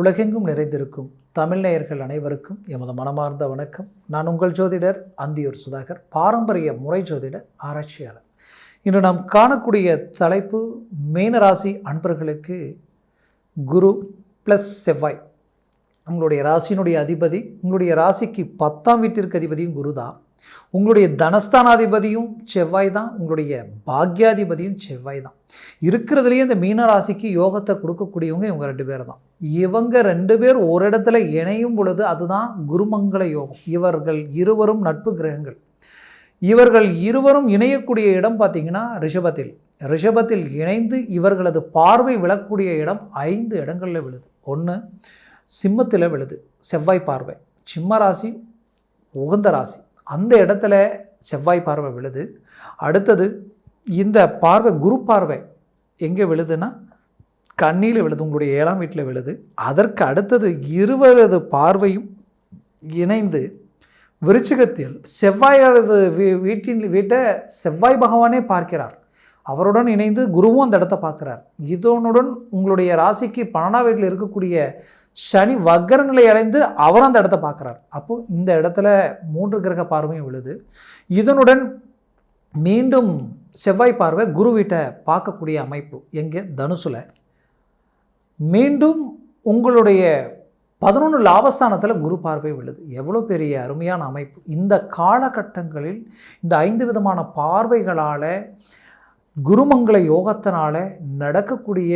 உலகெங்கும் நிறைந்திருக்கும் தமிழ் நேயர்கள் அனைவருக்கும் எமது மனமார்ந்த வணக்கம். நான் உங்கள் ஜோதிடர் அந்தியூர் சுதாகர் பாரம்பரிய முறை ஜோதிட ஆராய்ச்சியாளர். இன்று நாம் காணக்கூடிய தலைப்பு மீனராசி அன்பர்களுக்கு குரு ப்ளஸ் செவ்வாய். உங்களுடைய ராசியினுடைய அதிபதி உங்களுடைய ராசிக்கு பத்தாம் வீட்டிற்கு அதிபதியும் குரு தான். உங்களுடைய தனஸ்தானாதிபதியும் செவ்வாய் தான். உங்களுடைய பாக்யாதிபதியும் செவ்வாய் தான். இருக்கிறதுலேயே இந்த மீனராசிக்கு யோகத்தை கொடுக்கக்கூடியவங்க இவங்க ரெண்டு பேர் தான். இவங்க ரெண்டு பேர் ஒரு இடத்துல இணையும் பொழுது அதுதான் குருமங்கள யோகம். இவர்கள் இருவரும் நட்பு கிரகங்கள். இவர்கள் இருவரும் இணையக்கூடிய இடம் பார்த்தீங்கன்னா ரிஷபத்தில். ரிஷபத்தில் இணைந்து இவர்களது பார்வை விழக்கூடிய இடம் ஐந்து இடங்களில் விழுது. ஒன்று சிம்மத்தில் விழுது செவ்வாய் பார்வை. சிம்ம ராசி உகந்த ராசி. அந்த இடத்துல செவ்வாய் பார்வை விழுது. அடுத்தது இந்த பார்வை குரு பார்வை எங்கே விழுதுன்னா கண்ணியில் விழுது உங்களுடைய ஏழாம் வீட்டில் விழுது. அதற்கு அடுத்தது இருவரது பார்வையும் இணைந்து விருச்சிகத்தில் செவ்வாயது வீ வீட்டின் வீட்டை செவ்வாய் பகவானே பார்க்கிறார். அவருடன் இணைந்து குருவும் அந்த இடத்த பார்க்குறார். இதனுடன் உங்களுடைய ராசிக்கு பன்னெண்டாம் வீட்டில் இருக்கக்கூடிய சனி வக்கர நிலை அடைந்து அவரும் அந்த இடத்த பார்க்குறார். அப்போது இந்த இடத்துல மூன்று கிரக பார்வையும் விழுது. இதனுடன் மீண்டும் செவ்வாய் பார்வை குரு வீட்டை பார்க்கக்கூடிய அமைப்பு எங்கே? தனுசுல. மீண்டும் உங்களுடைய பதினொன்று லாபஸ்தானத்தில் குரு பார்வை விழுது எவ்வளோ பெரிய அருமையான அமைப்பு. இந்த காலகட்டங்களில் இந்த ஐந்து விதமான பார்வைகளால் குருமங்கள யோகத்தினால நடக்கக்கூடிய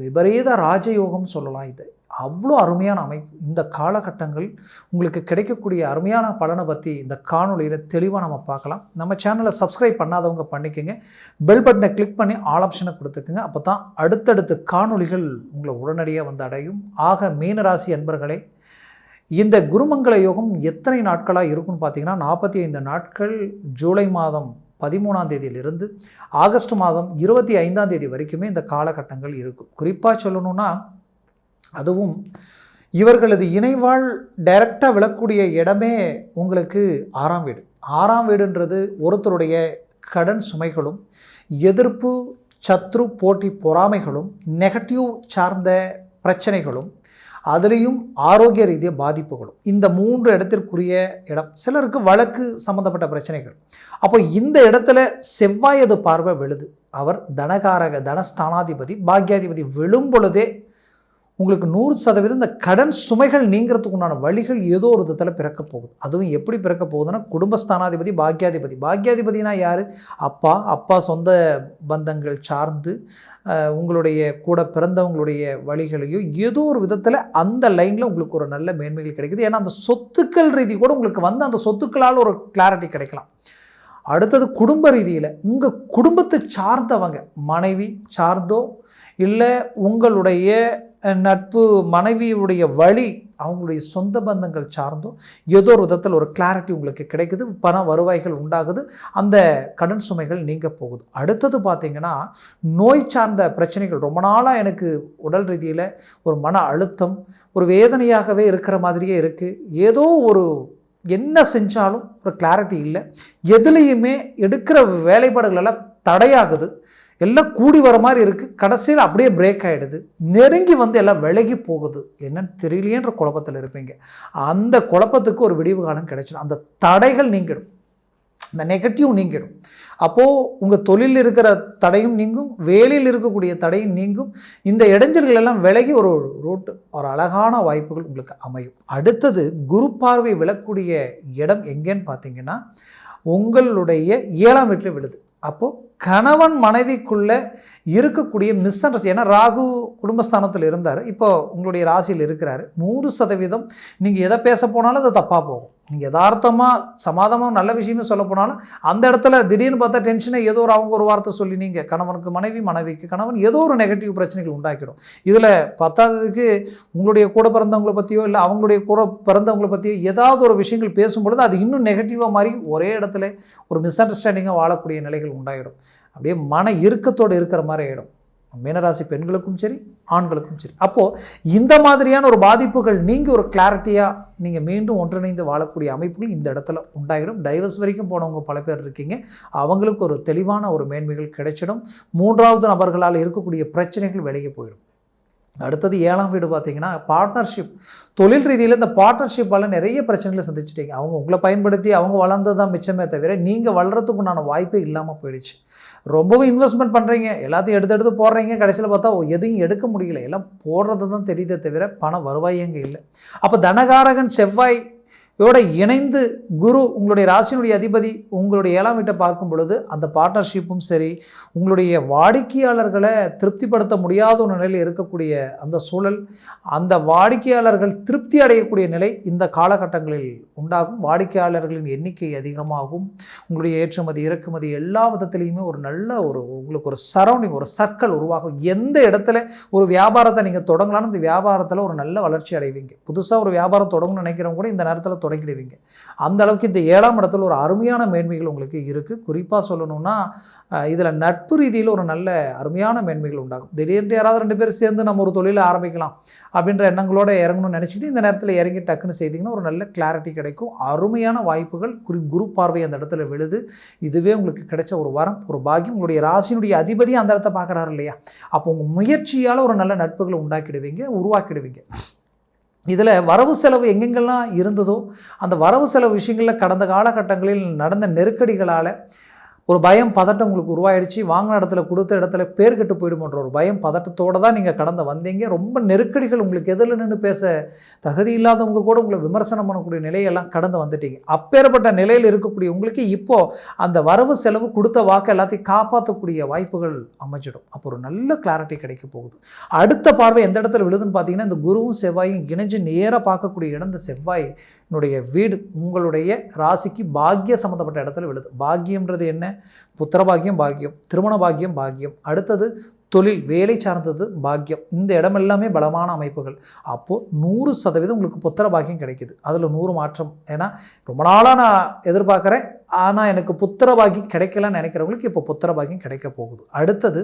விபரீத ராஜயோகம் சொல்லலாம் இது. அவ்வளோ அருமையான அமைப்பு. இந்த காலகட்டங்கள் உங்களுக்கு கிடைக்கக்கூடிய அருமையான பலனை பற்றி இந்த காணொலியில் தெளிவாக நம்ம பார்க்கலாம். நம்ம சேனலை சப்ஸ்கிரைப் பண்ணாதவங்க பண்ணிக்கோங்க. பெல் பட்டனை கிளிக் பண்ணி ஆல் ஆப்ஷனை கொடுத்துக்குங்க. அப்போ தான் அடுத்தடுத்து காணொலிகள் உங்களை உடனடியாக வந்து அடையும். ஆக மீனராசி அன்பர்களே இந்த குருமங்கல யோகம் எத்தனை நாட்களாக இருக்குன்னு பார்த்தீங்கன்னா நாற்பத்தி ஐந்து நாட்கள் ஜூலை மாதம் பதிமூணாம் தேதியிலிருந்து ஆகஸ்ட் மாதம் இருபத்தி ஐந்தாம் தேதி வரைக்குமே இந்த காலகட்டங்கள் இருக்கும். குறிப்பாக சொல்லணும்னா அதுவும் இவர்களது இணைவாள் டைரக்டாக விழக்கூடிய இடமே உங்களுக்கு ஆறாம் வீடு. ஆறாம் வீடுன்றது ஒருத்தருடைய கடன் சுமைகளும் எதிர்ப்பு சத்ரு போட்டி பொறாமைகளும் நெகட்டிவ் சார்ந்த பிரச்சனைகளும் அதுலேயும் ஆரோக்கிய ரீதிய பாதிப்புகளும். இந்த மூன்று இடத்திற்குரிய இடம். சிலருக்கு வழக்கு சம்மந்தப்பட்ட பிரச்சனைகள். அப்போ இந்த இடத்துல செவ்வாயது பார்வை விழுது. அவர் தனகாரக தனஸ்தானாதிபதி பாக்யாதிபதி விழும் பொழுதே உங்களுக்கு நூறு சதவீதம் இந்த கடன் சுமைகள் நீங்கிறதுக்கு உண்டான வழிகள் ஏதோ ஒரு விதத்தில் பிறக்க போகுது. அதுவும் எப்படி பிறக்க போகுதுன்னா குடும்பஸ்தானாதிபதி பாக்கியாதிபதி. பாக்கியாதிபதினா யார்? அப்பா அப்பா சொந்த பந்தங்கள் சார்ந்து உங்களுடைய கூட பிறந்தவங்களுடைய வழிகளையோ ஏதோ ஒரு விதத்தில் அந்த லைனில் உங்களுக்கு ஒரு நல்ல மேன்மைகள் கிடைக்குது. ஏன்னா அந்த சொத்துக்கள் ரீதி கூட உங்களுக்கு வந்து அந்த சொத்துக்களால் ஒரு கிளாரிட்டி கிடைக்கலாம். அடுத்தது குடும்ப ரீதியில் உங்கள் குடும்பத்தை சார்ந்தவங்க மனைவி சார்ந்தோ இல்லை உங்களுடைய நட்பு மனைவியுடைய வழி அவங்களுடைய சொந்த பந்தங்கள் சார்ந்தோ ஏதோ ஒரு விதத்தில் ஒரு கிளாரிட்டி உங்களுக்கு கிடைக்குது பண வருவாய்கள் உண்டாகுது அந்த கடன் சுமைகள் நீங்க போகுது. அடுத்தது பார்த்தீங்கன்னா நோய் சார்ந்த பிரச்சனைகள் ரொம்ப நாளாக எனக்கு உடல் ரீதியில் ஒரு மன அழுத்தம் ஒரு வேதனையாகவே இருக்கிற மாதிரியே இருக்குது ஏதோ ஒரு என்ன செஞ்சாலும் ஒரு கிளாரிட்டி இல்லை. எதுலேயுமே எடுக்கிற வேலைப்பாடுகள் எல்லாம் தடையாகுது. எல்லாம் கூடி வர மாதிரி இருக்குது கடைசியில் அப்படியே பிரேக் ஆகிடுது நெருங்கி வந்து எல்லாம் விலகி போகுது. என்னன்னு தெரியலையன்ற குழப்பத்தில் இருப்பீங்க. அந்த குழப்பத்துக்கு ஒரு விடிவு காலம் கிடைச்சிடும். அந்த தடைகள் நீங்கிடும். அந்த நெகட்டிவ் நீங்கிடும். அப்போது உங்கள் தொழிலில் இருக்கிற தடையும் நீங்கும். வேலையில் இருக்கக்கூடிய தடையும் நீங்கும். இந்த இடைஞ்சல்கள் எல்லாம் விலகி ஒரு ரூட் ஒரு அழகான வாய்ப்புகள் உங்களுக்கு அமையும். அடுத்தது குரு பார்வை விழக்கூடிய இடம் எங்கேன்னு பார்த்தீங்கன்னா உங்களுடைய ஏழாம் வீட்டில் விழுது. அப்போது கணவன் மனைவிக்குள்ளே இருக்கக்கூடிய மிஸ் அண்டர்ஸ்ட் ஏன்னா ராகு குடும்பஸ்தானத்தில் இருந்தார். இப்போது உங்களுடைய ராசியில் இருக்கிறாரு. நூறு சதவீதம் நீங்கள் எதை பேச போனாலும் அது தப்பாக போகும். நீங்கள் யதார்த்தமாக சமாதமாக நல்ல விஷயமே சொல்ல போனாலும் அந்த இடத்துல திடீர்னு பார்த்தா டென்ஷனை ஏதோ ஒரு அவங்க ஒரு வார்த்தை சொல்லி நீங்கள் கணவனுக்கு மனைவி மனைவிக்கு கணவன் ஏதோ ஒரு நெகட்டிவ் பிரச்சனைகள் உண்டாக்கிடும். இதில் பத்தாததுக்கு உங்களுடைய கூட பிறந்தவங்களை பற்றியோ இல்லை அவங்களுடைய கூட பிறந்தவங்களை பற்றியோ ஏதாவது ஒரு விஷயங்கள் பேசும்பொழுது அது இன்னும் நெகட்டிவாக மாதிரி ஒரே இடத்துல ஒரு மிஸ் அண்டர்ஸ்டாண்டிங்காக வாழக்கூடிய நிலைகள் உண்டாகிடும் அப்படியே மன இறுக்கத்தோடு இருக்கிற மாதிரி ஆகிடும் மீனராசி பெண்களுக்கும் சரி ஆண்களுக்கும் சரி. அப்போது இந்த மாதிரியான ஒரு பாதிப்புகள் நீங்கள் ஒரு கிளாரிட்டியாக நீங்கள் மீண்டும் ஒன்றிணைந்து வாழக்கூடிய அமைப்புகள் இந்த இடத்துல உண்டாகிடும் டைவர்ஸ் வரைக்கும் போனவங்க பல பேர் இருக்கீங்க. அவங்களுக்கு ஒரு தெளிவான ஒரு மேன்மைகள் கிடைச்சிடும். மூன்றாவது நபர்களால் இருக்கக்கூடிய பிரச்சனைகள் விலகி போயிடும். அடுத்தது ஏழாம் வீடு பார்த்தீங்கன்னா பார்ட்னர்ஷிப் தொழில் ரீதியில் இந்த பார்ட்னர்ஷிப்பால் நிறைய பிரச்சனைகளை சந்திச்சிட்டீங்க. அவங்க உங்களை பயன்படுத்தி அவங்க வளர்ந்தது தான் மிச்சமே தவிர நீங்கள் வளர்கிறதுக்கு உண்டான வாய்ப்பே இல்லாமல் போயிடுச்சு. ரொம்பவும் இன்வெஸ்ட்மெண்ட் பண்ணுறீங்க எல்லாத்தையும் எடுத்து எடுத்து போடுறீங்க. கடைசியில் பார்த்தா எதையும் எடுக்க முடியல. எல்லாம் போடுறது தான் தெரியுதே தவிர பணம் வருவாய் அங்கே இல்லை. அப்போ தனகாரகன் செவ்வாய் இதோட இணைந்து குரு உங்களுடைய ராசியினுடைய அதிபதி உங்களுடைய ஏழாம் வீட்டை பார்க்கும் பொழுது அந்த பார்ட்னர்ஷிப்பும் சரி உங்களுடைய வாடிக்கையாளர்களை திருப்திப்படுத்த முடியாத ஒரு நிலையில் இருக்கக்கூடிய அந்த சூழல் அந்த வாடிக்கையாளர்கள் திருப்தி அடையக்கூடிய நிலை இந்த காலகட்டங்களில் உண்டாகும். வாடிக்கையாளர்களின் எண்ணிக்கை அதிகமாகும். உங்களுடைய ஏற்றுமதி இறக்குமதி எல்லா விதத்துலேயுமே ஒரு நல்ல ஒரு உங்களுக்கு ஒரு சரௌண்டிங் ஒரு சர்க்கிள் உருவாகும். எந்த இடத்துல ஒரு வியாபாரத்தை நீங்கள் தொடங்கலாம்னு இந்த வியாபாரத்தில் ஒரு நல்ல வளர்ச்சி அடைவீங்க. புதுசாக ஒரு வியாபாரம் தொடங்கணும்னு நினைக்கிறவங்க கூட இந்த நேரத்தில் தொடங்கிடுவீங்க. அந்த அளவுக்கு இந்த ஏழாம் இடத்துல ஒரு அருமையான மேன்மைகள் உங்களுக்கு இருக்குது குறிப்பாக சொல்லணும்னா இதில் நட்பு ரீதியில் ஒரு நல்ல அருமையான மேன்மைகள் உண்டாகும். திடீர்னு யாராவது ரெண்டு பேர் சேர்ந்து நம்ம ஒரு தொழிலை ஆரம்பிக்கலாம் அப்படின்ற எண்ணங்களோட இறங்கணும்னு நினச்சிட்டு இந்த நேரத்தில் இறங்கி டக்குன்னு செய்திங்கன்னா ஒரு நல்ல கிளாரிட்டி கிடைக்கும். அருமையான வாய்ப்புகள் குறி குரு பார்வை அந்த இடத்துல விழுது. இதுவே உங்களுக்கு கிடைச்ச ஒரு வரம் ஒரு பாக்கியம். உங்களுடைய ராசியினுடைய அதிபதி அந்த இடத்த பார்க்குறாரு இல்லையா? அப்போ உங்கள் முயற்சியால் ஒரு நல்ல நட்புகளை உண்டாக்கிடுவீங்க உருவாக்கிடுவீங்க. இதில் வரவு செலவு எங்கெங்கெல்லாம் இருந்ததோ அந்த வரவு செலவு விஷயங்களில் கடந்த காலகட்டங்களில் நடந்த நெருக்கடிகளால் ஒரு பயம் பதட்டம் உங்களுக்கு உருவாயிடுச்சு வாங்கின இடத்துல கொடுத்த இடத்துல பேர் கெட்டு போயிடுமோன்ற ஒரு பயம் பதட்டத்தோடு தான் நீங்கள் கடந்து வந்தீங்க. ரொம்ப நெருக்கடிகள் உங்களுக்கு எதில் நின்று பேச தகுதி இல்லாதவங்க கூட உங்களை விமர்சனம் பண்ணக்கூடிய நிலையெல்லாம் கடந்து வந்துட்டீங்க. அப்பேற்பட்ட நிலையில் இருக்கக்கூடிய உங்களுக்கு இப்போது அந்த வரவு செலவு கொடுத்த வாக்கு எல்லாத்தையும் காப்பாற்றக்கூடிய வாய்ப்புகள் அமைச்சிடும் அப்போ ஒரு நல்ல கிளாரிட்டி கிடைக்க போகுது. அடுத்த பார்வை எந்த இடத்துல விழுதுன்னு பார்த்தீங்கன்னா இந்த குருவும் செவ்வாயும் இணைஞ்சு நேராக பார்க்கக்கூடிய இடம் இந்த செவ்வாயினுடைய வீடு. உங்களுடைய ராசிக்கு பாக்கிய சம்மந்தப்பட்ட இடத்துல விழுது. பாக்கியம்ன்றது என்ன? புத்திர பாக்கியம் பாக்கியம் திருமண பாக்கியம். பாக்கியம் அடுத்தது தொழில் வேலை சார்ந்தது பாக்கியம். இந்த இடம் எல்லாமே பலமான அமைப்புகள். அப்போது நூறு சதவீதம் உங்களுக்கு புத்திர பாக்கியம் கிடைக்குது. அதில் நூறு மாற்றம். ஏன்னா ரொம்ப நாளாக நான் எதிர்பார்க்குறேன். ஆனால் எனக்கு புத்திர பாக்கியம் கிடைக்கலன்னு நினைக்கிறவங்களுக்கு இப்போ புத்திர பாக்கியம் கிடைக்க போகுது. அடுத்தது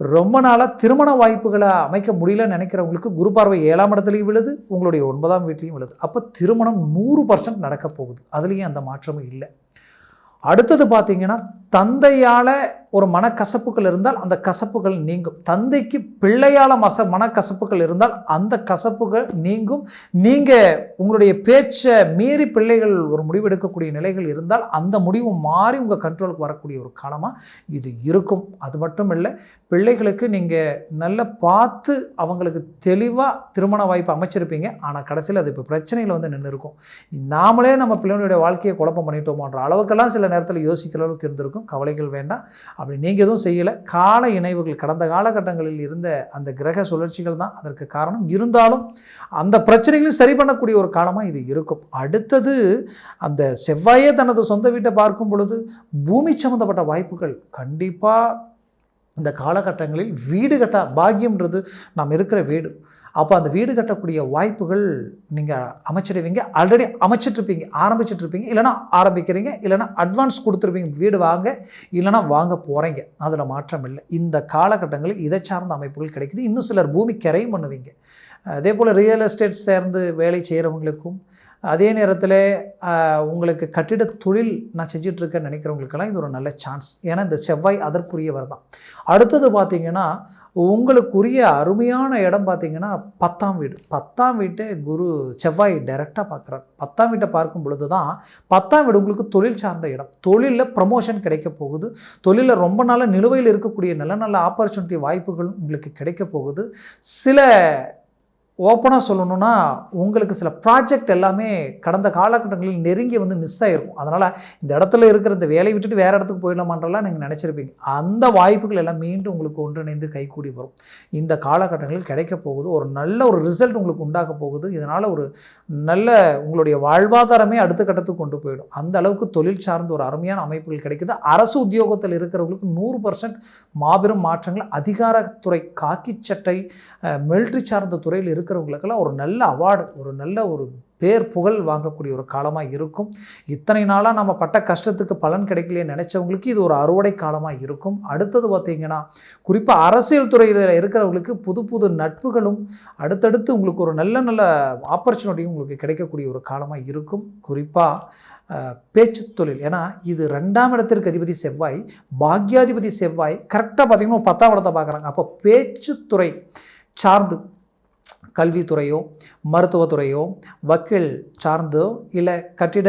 ரொம்ப நாளாக திருமண வாய்ப்புகளை அமைக்க முடியலன்னு நினைக்கிறவங்களுக்கு குரு பார்வை ஏழாம் இடத்துலையும் விழுது உங்களுடைய ஒன்பதாம் வீட்லேயும் விழுது. அப்போ திருமணம் நூறு பர்சன்ட் நடக்க போகுது. அதுலேயும் அந்த மாற்றமும் இல்லை. அடுத்தது பார்த்தீங்கன்னா தந்தையால் ஒரு மனக்கசப்புகள் இருந்தால் அந்த கசப்புகள் நீங்கும். தந்தைக்கு பிள்ளையால் மச மனக்கசப்புகள் இருந்தால் அந்த கசப்புகள் நீங்கும். நீங்கள் உங்களுடைய பேச்சை மீறி பிள்ளைகள் ஒரு முடிவு எடுக்கக்கூடிய நிலைகள் இருந்தால் அந்த முடிவு மாறி உங்கள் கண்ட்ரோலுக்கு வரக்கூடிய ஒரு காலமாக இது இருக்கும். அது மட்டும் இல்லை பிள்ளைகளுக்கு நீங்கள் நல்லா பார்த்து அவங்களுக்கு தெளிவாக திருமண வாய்ப்பு அமைச்சிருப்பீங்க. ஆனால் கடைசியில் அது இப்போ பிரச்சனையில் வந்து நின்று இருக்கும். நாமளே நம்ம பிள்ளைகளுடைய வாழ்க்கையை குழப்பம் பண்ணிட்டோமோன்ற அளவுக்கெல்லாம் சில நேரத்தில் யோசிக்கிற அளவுக்கு இருந்திருக்கும். கவலைகள் வேண்டாம். அப்படி நீங்கள் எதுவும் செய்யலை. கால இணைவுகள் கடந்த காலகட்டங்களில் இருந்த அந்த கிரக சுழற்சிகள் தான் அதற்கு காரணம். இருந்தாலும் அந்த பிரச்சனைகளையும் சரி பண்ணக்கூடிய ஒரு காலமாக இது இருக்கும். அடுத்தது அந்த செவ்வாயே தனது சொந்த வீட்டை பார்க்கும் பொழுது பூமி சம்மந்தப்பட்ட வாய்ப்புகள் கண்டிப்பாக இந்த காலகட்டங்களில் வீடு கட்ட பாக்கியம்ன்றது நாம் இருக்கிற வீடு. அப்போ அந்த வீடு கட்டக்கூடிய வாய்ப்புகள் நீங்கள் அமைச்சிடுவீங்க ஆல்ரெடி அமைச்சிட்ருப்பீங்க ஆரம்பிச்சிட்ருப்பீங்க இல்லைனா ஆரம்பிக்கிறீங்க இல்லைனா அட்வான்ஸ் கொடுத்துருப்பீங்க வீடு வாங்க இல்லைனா வாங்க போகிறீங்க அதில் மாற்றம் இல்லை. இந்த காலகட்டங்களில் இதை சார்ந்த அமைப்புகள் கிடைக்குது. இன்னும் சிலர் பூமி கரையும் பண்ணுவீங்க. அதே போல் ரியல் எஸ்டேட் சேர்ந்து வேலை செய்கிறவங்களுக்கும் அதே நேரத்தில் உங்களுக்கு கட்டிட தொழில் நான் செஞ்சிட்ருக்கேன்னு நினைக்கிறவங்களுக்கெல்லாம் இது ஒரு நல்ல சான்ஸ் ஏன்னா இந்த செவ்வாய் அதற்குரியவர் தான். அடுத்தது பார்த்திங்கன்னா உங்களுக்குரிய அருமையான இடம் பார்த்திங்கன்னா பத்தாம் வீடு. பத்தாம் வீட்டை குரு செவ்வாய் டைரெக்டாக பார்க்குறாரு பத்தாம் வீட்டை பார்க்கும் பொழுது தான் பத்தாம் வீடு உங்களுக்கு தொழில் சார்ந்த இடம். தொழிலில் ப்ரமோஷன் கிடைக்க போகுது. தொழிலில் ரொம்ப நாள் நிலுவையில் இருக்கக்கூடிய நல்ல நல்ல ஆப்பர்ச்சுனிட்டி வாய்ப்புகள் உங்களுக்கு கிடைக்க போகுது. சில ஓப்பனாக சொல்லணும்னா உங்களுக்கு சில ப்ராஜெக்ட் எல்லாமே கடந்த காலகட்டங்களில் நெருங்கி வந்து மிஸ் ஆகிருக்கும் அதனால் இந்த இடத்துல இருக்கிற இந்த வேலையை விட்டுட்டு வேறு இடத்துக்கு போயிடலாமான்றலாம் நீங்கள் நினச்சிருப்பீங்க. அந்த வாய்ப்புகள் எல்லாம் மீண்டும் உங்களுக்கு ஒன்றிணைந்து கைகூடி வரும். இந்த காலகட்டங்களில் கிடைக்க போகுது ஒரு நல்ல ஒரு ரிசல்ட் உங்களுக்கு உண்டாக போகுது. இதனால் ஒரு நல்ல உங்களுடைய வாழ்வாதாரமே அடுத்த கட்டத்துக்கு கொண்டு போயிடும். அந்த அளவுக்கு தொழில் சார்ந்த ஒரு அருமையான அமைப்புகள் கிடைக்குது. அரசு உத்தியோகத்தில் இருக்கிறவங்களுக்கு நூறு பர்சன்ட் மாபெரும் மாற்றங்கள். அதிகாரத்துறை காக்கி சட்டை மிலிட்ரி சார்ந்த துறையில் இருக்க இருக்கிறவங்களுக்கெல்லாம் ஒரு நல்ல அவார்டு ஒரு நல்ல ஒரு பேர் புகழ் வாங்கக்கூடிய ஒரு காலமாக இருக்கும். இத்தனை நாளாக நம்ம பட்ட கஷ்டத்துக்கு பலன் கிடைக்கலையே நினச்சவங்களுக்கு இது ஒரு அறுவடை காலமாக இருக்கும். அடுத்தது பார்த்திங்கன்னா குறிப்பாக அரசியல் துறையில் இருக்கிறவங்களுக்கு புது புது நட்புகளும் அடுத்தடுத்து உங்களுக்கு ஒரு நல்ல நல்ல ஆப்பர்ச்சுனிட்டியும் உங்களுக்கு கிடைக்கக்கூடிய ஒரு காலமாக இருக்கும். குறிப்பாக பேச்சு தொழில். ஏன்னா இது ரெண்டாம் இடத்திற்கு அதிபதி செவ்வாய் பாக்யாதிபதி செவ்வாய் கரெக்டாக பார்த்திங்கன்னா பத்தாம் இடத்தை பார்க்குறாங்க அப்போ பேச்சுத்துறை சார்ந்து கல்வித்துறையோ மருத்துவத்துறையோ வக்கீல் சார்ந்தோ இல்லை கட்டிட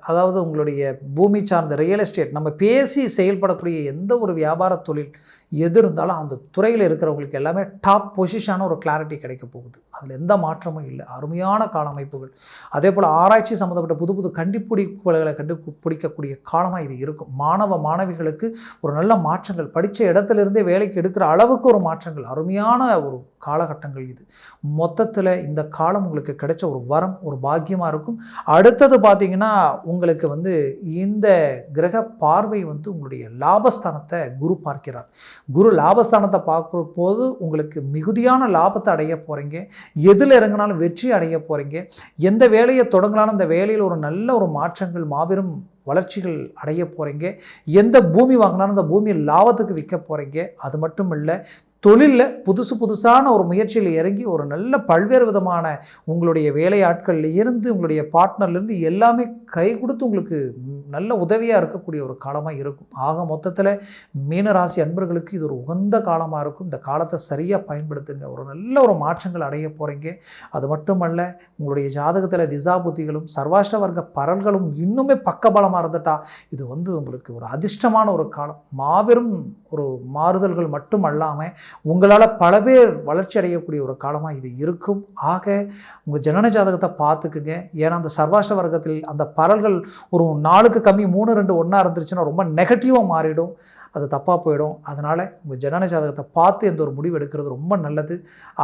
அதாவது உங்களுடைய பூமி சார்ந்த ரியல் எஸ்டேட் நம்ம பேசி செயல்படக்கூடிய எந்த ஒரு வியாபார தொழில் எது இருந்தாலும் அந்த துறையில் இருக்கிறவங்களுக்கு எல்லாமே டாப் பொசிஷனான ஒரு கிளாரிட்டி கிடைக்க போகுது. அதில் எந்த மாற்றமும் இல்லை. அருமையான கால அமைப்புகள். அதே போல் ஆராய்ச்சி சம்மந்தப்பட்ட புது புது கண்டுபிடிப்புகளை கண்டுபிடிக்கக்கூடிய காலமாக இது இருக்கும். மாணவ மாணவிகளுக்கு ஒரு நல்ல மாற்றங்கள். படித்த இடத்துலேருந்தே வேலைக்கு எடுக்கிற அளவுக்கு ஒரு மாற்றங்கள். அருமையான ஒரு காலகட்டங்கள் இது. மொத்தத்தில் இந்த காலம் உங்களுக்கு கிடைச்ச ஒரு வரம் ஒரு பாக்கியமாக இருக்கும். அடுத்தது பார்த்தீங்கன்னா உங்களுக்கு வந்து இந்த கிரக பார்வை வந்து உங்களுடைய லாபஸ்தானத்தை குரு பார்க்கிறார். குரு லாபஸ்தானத்தை பார்க்குற போது உங்களுக்கு மிகுதியான லாபத்தை அடைய போகிறீங்க எதில் இறங்கினாலும் வெற்றி அடைய போகிறீங்க எந்த வேலையை தொடங்கலாலும் அந்த வேலையில் ஒரு நல்ல ஒரு மாற்றங்கள் மாபெரும் வளர்ச்சிகள் அடைய போகிறீங்க எந்த பூமி வாங்கினாலும் அந்த பூமியை லாபத்துக்கு விற்க போகிறீங்க அது மட்டும் இல்லை தொழிலில் புதுசு புதுசான ஒரு முயற்சியில் இறங்கி ஒரு நல்ல பல்வேறு விதமான உங்களுடைய வேலையாட்கள்லேருந்து உங்களுடைய பார்ட்னர்லேருந்து எல்லாமே கை கொடுத்து உங்களுக்கு நல்ல உதவியாக இருக்கக்கூடிய ஒரு காலமாக இருக்கும். ஆக மொத்தத்தில் மீனராசி அன்பர்களுக்கு இது ஒரு உகந்த காலமாக இருக்கும். இந்த காலத்தை சரியாக பயன்படுத்துங்க. ஒரு நல்ல ஒரு மாற்றங்கள் அடைய போகிறீங்க அது மட்டுமல்ல உங்களுடைய ஜாதகத்தில் திசா புத்திகளும் சர்வாஷ்ட வர்க்க பரல்களும் இன்னுமே பக்கபலமாக இருந்துட்டா இது வந்து உங்களுக்கு ஒரு அதிர்ஷ்டமான ஒரு காலம். மாபெரும் ஒரு மாறுதல்கள் மட்டும் அல்லாமல் உங்களால் பல பேர் வளர்ச்சி அடையக்கூடிய ஒரு காலமாக இது இருக்கும். ஆக உங்கள் ஜனன ஜாதகத்தை பார்த்துக்குங்க. ஏன்னா அந்த சர்வாஷ்ட வர்க்கத்தில் அந்த பரல்கள் ஒரு நாளுக்கு கம்மி மூணு ரெண்டு ஒன்றா இருந்துருச்சுன்னா ரொம்ப நெகட்டிவாக மாறிடும். அது தப்பாக போயிடும். அதனால் உங்கள் ஜனன ஜாதகத்தை பார்த்து எந்த ஒரு முடிவு எடுக்கிறது ரொம்ப நல்லது.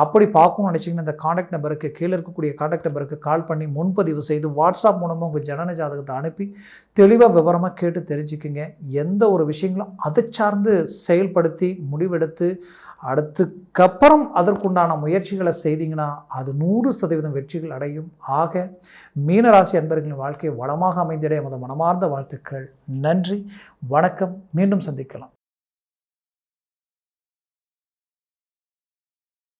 அப்படி பார்க்கணும்னு நினச்சிங்கன்னா இந்த காண்டாக்ட் நம்பருக்கு கீழே இருக்கக்கூடிய காண்டாக்ட் நம்பருக்கு கால் பண்ணி முன்பதிவு செய்து வாட்ஸ்அப் மூலமாக உங்கள் ஜனன ஜாதகத்தை அனுப்பி தெளிவாக விவரமாக கேட்டு தெரிஞ்சுக்குங்க. எந்த ஒரு விஷயங்களும் அதை சார்ந்து செயல்படுத்தி முடிவெடுத்து அடுத்துக்கப்புறம் அதற்குண்டான முயற்சிகளை செய்தீங்கன்னா அது நூறு சதவீதம் வெற்றிகள் அடையும். ஆக மீனராசி அன்பர்களின் வாழ்க்கை வளமாக அமைந்திட எமது மனமார்ந்த வாழ்த்துக்கள். நன்றி வணக்கம். மீண்டும் சந்திக்கலாம்.